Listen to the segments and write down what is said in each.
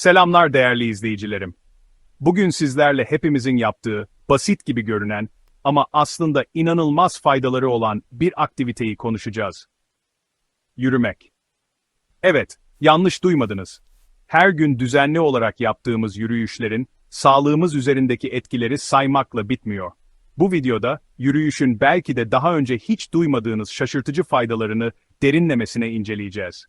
Selamlar değerli izleyicilerim. Bugün sizlerle hepimizin yaptığı, basit gibi görünen ama aslında inanılmaz faydaları olan bir aktiviteyi konuşacağız. Yürümek. Evet, yanlış duymadınız. Her gün düzenli olarak yaptığımız yürüyüşlerin sağlığımız üzerindeki etkileri saymakla bitmiyor. Bu videoda yürüyüşün belki de daha önce hiç duymadığınız şaşırtıcı faydalarını derinlemesine inceleyeceğiz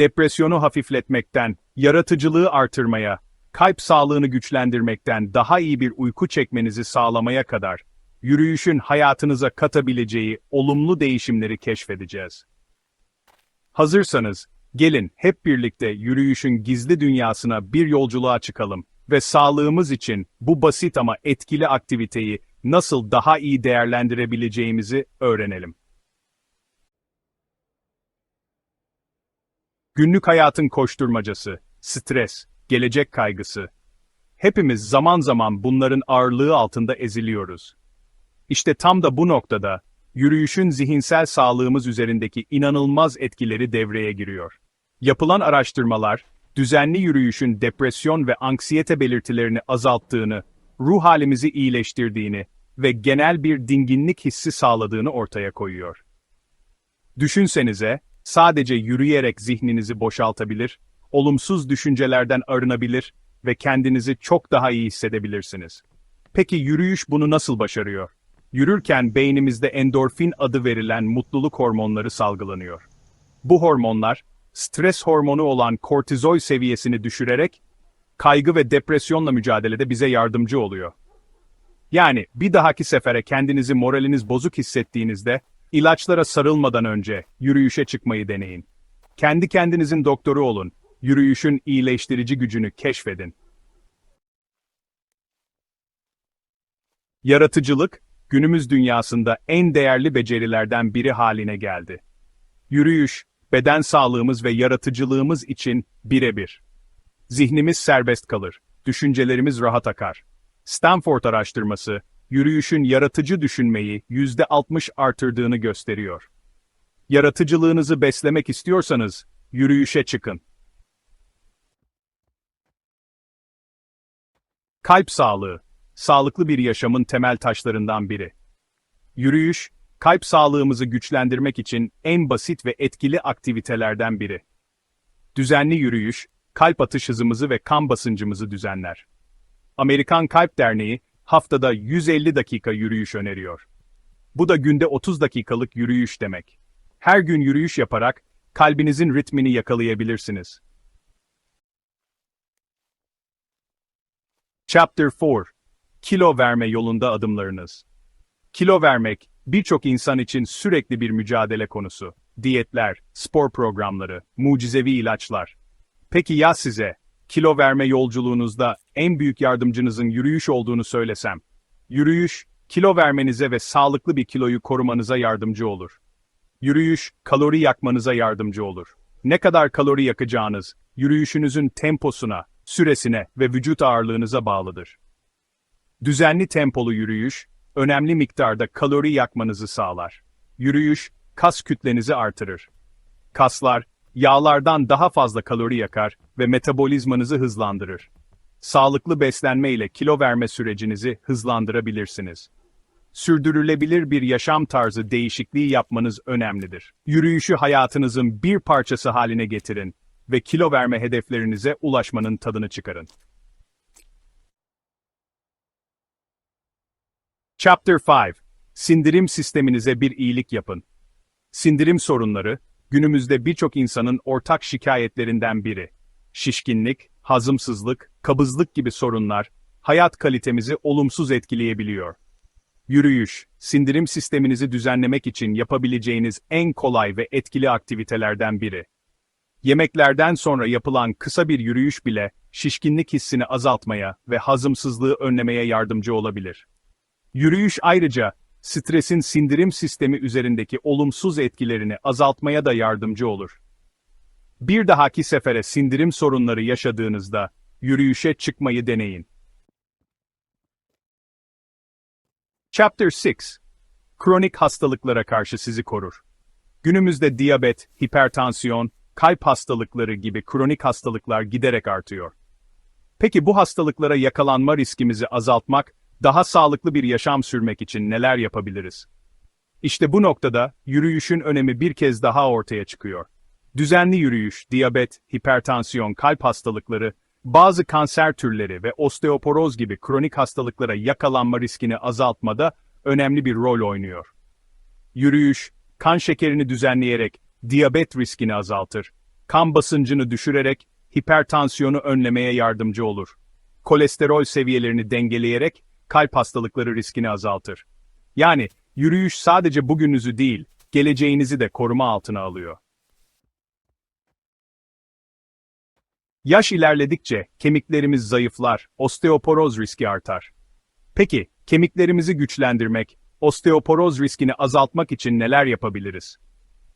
depresyonu hafifletmekten, yaratıcılığı artırmaya, kalp sağlığını güçlendirmekten daha iyi bir uyku çekmenizi sağlamaya kadar, yürüyüşün hayatınıza katabileceği olumlu değişimleri keşfedeceğiz. Hazırsanız, gelin hep birlikte yürüyüşün gizli dünyasına bir yolculuğa çıkalım ve sağlığımız için bu basit ama etkili aktiviteyi nasıl daha iyi değerlendirebileceğimizi öğrenelim. Günlük hayatın koşturmacası, stres, gelecek kaygısı. Hepimiz zaman zaman bunların ağırlığı altında eziliyoruz. İşte tam da bu noktada, yürüyüşün zihinsel sağlığımız üzerindeki inanılmaz etkileri devreye giriyor. Yapılan araştırmalar, düzenli yürüyüşün depresyon ve anksiyete belirtilerini azalttığını, ruh halimizi iyileştirdiğini ve genel bir dinginlik hissi sağladığını ortaya koyuyor. Düşünsenize, Sadece yürüyerek zihninizi boşaltabilir, olumsuz düşüncelerden arınabilir ve kendinizi çok daha iyi hissedebilirsiniz. Peki yürüyüş bunu nasıl başarıyor? Yürürken beynimizde endorfin adı verilen mutluluk hormonları salgılanıyor. Bu hormonlar, stres hormonu olan kortizol seviyesini düşürerek, kaygı ve depresyonla mücadelede bize yardımcı oluyor. Yani bir dahaki sefere kendinizi moraliniz bozuk hissettiğinizde, İlaçlara sarılmadan önce yürüyüşe çıkmayı deneyin. Kendi kendinizin doktoru olun. Yürüyüşün iyileştirici gücünü keşfedin. Yaratıcılık, günümüz dünyasında en değerli becerilerden biri haline geldi. Yürüyüş, beden sağlığımız ve yaratıcılığımız için birebir. Zihnimiz serbest kalır, düşüncelerimiz rahat akar. Stanford araştırması, yürüyüşün yaratıcı düşünmeyi %60 artırdığını gösteriyor. Yaratıcılığınızı beslemek istiyorsanız, yürüyüşe çıkın. Kalp sağlığı, sağlıklı bir yaşamın temel taşlarından biri. Yürüyüş, kalp sağlığımızı güçlendirmek için en basit ve etkili aktivitelerden biri. Düzenli yürüyüş, kalp atış hızımızı ve kan basıncımızı düzenler. Amerikan Kalp Derneği, haftada 150 dakika yürüyüş öneriyor. Bu da günde 30 dakikalık yürüyüş demek. Her gün yürüyüş yaparak kalbinizin ritmini yakalayabilirsiniz. Chapter 4 Kilo verme yolunda adımlarınız. Kilo vermek, birçok insan için sürekli bir mücadele konusu. Diyetler, spor programları, mucizevi ilaçlar. Peki ya size, kilo verme yolculuğunuzda en büyük yardımcınızın yürüyüş olduğunu söylesem. Yürüyüş, kilo vermenize ve sağlıklı bir kiloyu korumanıza yardımcı olur. Yürüyüş, kalori yakmanıza yardımcı olur. Ne kadar kalori yakacağınız, yürüyüşünüzün temposuna, süresine ve vücut ağırlığınıza bağlıdır. Düzenli tempolu yürüyüş, önemli miktarda kalori yakmanızı sağlar. Yürüyüş, kas kütlenizi artırır. Kaslar, yağlardan daha fazla kalori yakar ve metabolizmanızı hızlandırır. Sağlıklı beslenme ile kilo verme sürecinizi hızlandırabilirsiniz. Sürdürülebilir bir yaşam tarzı değişikliği yapmanız önemlidir. Yürüyüşü hayatınızın bir parçası haline getirin ve kilo verme hedeflerinize ulaşmanın tadını çıkarın. Chapter 5 Sindirim sisteminize bir iyilik yapın. Sindirim sorunları, günümüzde birçok insanın ortak şikayetlerinden biri. Şişkinlik, hazımsızlık, kabızlık gibi sorunlar, hayat kalitemizi olumsuz etkileyebiliyor. Yürüyüş, sindirim sisteminizi düzenlemek için yapabileceğiniz en kolay ve etkili aktivitelerden biri. Yemeklerden sonra yapılan kısa bir yürüyüş bile, şişkinlik hissini azaltmaya ve hazımsızlığı önlemeye yardımcı olabilir. Yürüyüş ayrıca, stresin sindirim sistemi üzerindeki olumsuz etkilerini azaltmaya da yardımcı olur. Bir dahaki sefere sindirim sorunları yaşadığınızda, yürüyüşe çıkmayı deneyin. Chapter 6 Kronik hastalıklara karşı sizi korur. Günümüzde diyabet, hipertansiyon, kalp hastalıkları gibi kronik hastalıklar giderek artıyor. Peki bu hastalıklara yakalanma riskimizi azaltmak, daha sağlıklı bir yaşam sürmek için neler yapabiliriz? İşte bu noktada yürüyüşün önemi bir kez daha ortaya çıkıyor. Düzenli yürüyüş, diyabet, hipertansiyon, kalp hastalıkları, bazı kanser türleri ve osteoporoz gibi kronik hastalıklara yakalanma riskini azaltmada önemli bir rol oynuyor. Yürüyüş, kan şekerini düzenleyerek diyabet riskini azaltır, kan basıncını düşürerek hipertansiyonu önlemeye yardımcı olur. Kolesterol seviyelerini dengeleyerek kalp hastalıkları riskini azaltır. Yani yürüyüş sadece bugününüzü değil, geleceğinizi de koruma altına alıyor. Yaş ilerledikçe kemiklerimiz zayıflar, osteoporoz riski artar. Peki, kemiklerimizi güçlendirmek, osteoporoz riskini azaltmak için neler yapabiliriz?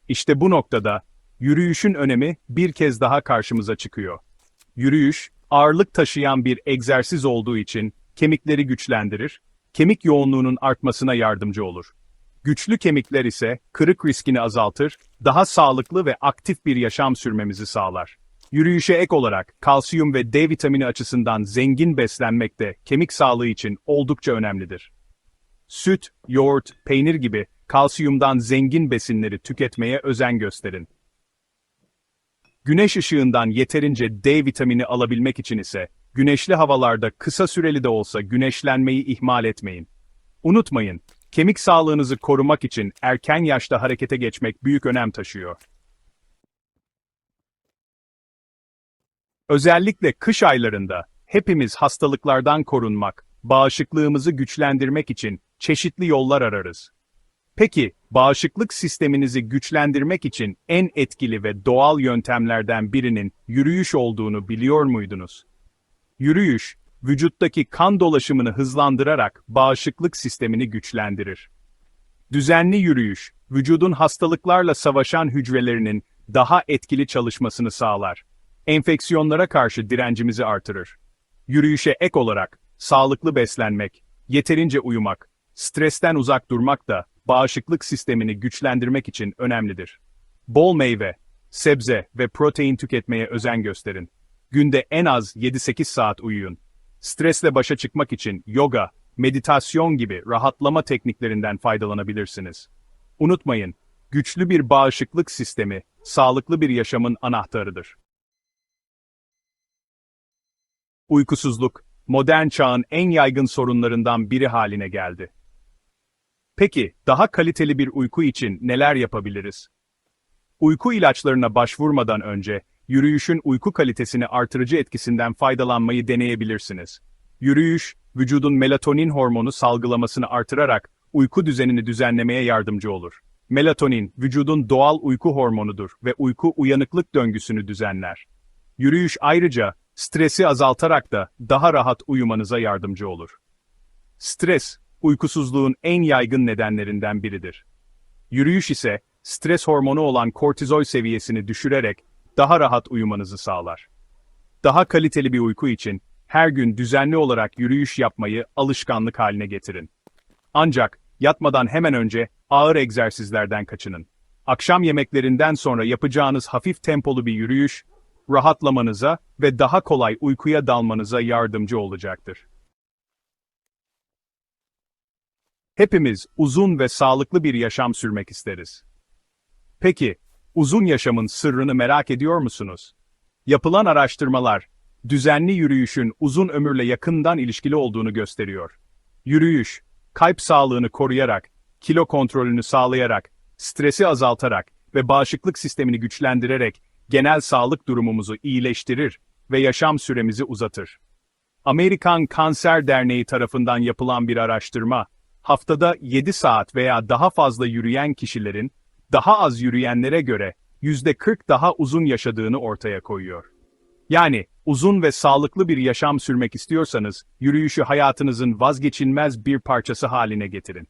İşte bu noktada yürüyüşün önemi bir kez daha karşımıza çıkıyor. Yürüyüş, ağırlık taşıyan bir egzersiz olduğu için kemikleri güçlendirir, kemik yoğunluğunun artmasına yardımcı olur. Güçlü kemikler ise kırık riskini azaltır, daha sağlıklı ve aktif bir yaşam sürmemizi sağlar. Yürüyüşe ek olarak kalsiyum ve D vitamini açısından zengin beslenmek de kemik sağlığı için oldukça önemlidir. Süt, yoğurt, peynir gibi kalsiyumdan zengin besinleri tüketmeye özen gösterin. Güneş ışığından yeterince D vitamini alabilmek için ise güneşli havalarda kısa süreli de olsa güneşlenmeyi ihmal etmeyin. Unutmayın, kemik sağlığınızı korumak için erken yaşta harekete geçmek büyük önem taşıyor. Özellikle kış aylarında hepimiz hastalıklardan korunmak, bağışıklığımızı güçlendirmek için çeşitli yollar ararız. Peki, bağışıklık sisteminizi güçlendirmek için en etkili ve doğal yöntemlerden birinin yürüyüş olduğunu biliyor muydunuz? Yürüyüş, vücuttaki kan dolaşımını hızlandırarak bağışıklık sistemini güçlendirir. Düzenli yürüyüş, vücudun hastalıklarla savaşan hücrelerinin daha etkili çalışmasını sağlar. Enfeksiyonlara karşı direncimizi artırır. Yürüyüşe ek olarak, sağlıklı beslenmek, yeterince uyumak, stresten uzak durmak da bağışıklık sistemini güçlendirmek için önemlidir. Bol meyve, sebze ve protein tüketmeye özen gösterin. Günde en az 7-8 saat uyuyun. Stresle başa çıkmak için yoga, meditasyon gibi rahatlama tekniklerinden faydalanabilirsiniz. Unutmayın, güçlü bir bağışıklık sistemi, sağlıklı bir yaşamın anahtarıdır. Uykusuzluk, modern çağın en yaygın sorunlarından biri haline geldi. Peki, daha kaliteli bir uyku için neler yapabiliriz? Uyku ilaçlarına başvurmadan önce, yürüyüşün uyku kalitesini artırıcı etkisinden faydalanmayı deneyebilirsiniz. Yürüyüş, vücudun melatonin hormonu salgılamasını artırarak uyku düzenini düzenlemeye yardımcı olur. Melatonin, vücudun doğal uyku hormonudur ve uyku uyanıklık döngüsünü düzenler. Yürüyüş ayrıca, stresi azaltarak da daha rahat uyumanıza yardımcı olur. Stres, uykusuzluğun en yaygın nedenlerinden biridir. Yürüyüş ise, stres hormonu olan kortizol seviyesini düşürerek daha rahat uyumanızı sağlar. Daha kaliteli bir uyku için her gün düzenli olarak yürüyüş yapmayı alışkanlık haline getirin. Ancak yatmadan hemen önce ağır egzersizlerden kaçının. Akşam yemeklerinden sonra yapacağınız hafif tempolu bir yürüyüş, rahatlamanıza ve daha kolay uykuya dalmanıza yardımcı olacaktır. Hepimiz uzun ve sağlıklı bir yaşam sürmek isteriz. Peki, uzun yaşamın sırrını merak ediyor musunuz? Yapılan araştırmalar, düzenli yürüyüşün uzun ömürle yakından ilişkili olduğunu gösteriyor. Yürüyüş, kalp sağlığını koruyarak, kilo kontrolünü sağlayarak, stresi azaltarak ve bağışıklık sistemini güçlendirerek genel sağlık durumumuzu iyileştirir ve yaşam süremizi uzatır. Amerikan Kanser Derneği tarafından yapılan bir araştırma, haftada 7 saat veya daha fazla yürüyen kişilerin, daha az yürüyenlere göre %40 daha uzun yaşadığını ortaya koyuyor. Yani, uzun ve sağlıklı bir yaşam sürmek istiyorsanız, yürüyüşü hayatınızın vazgeçilmez bir parçası haline getirin.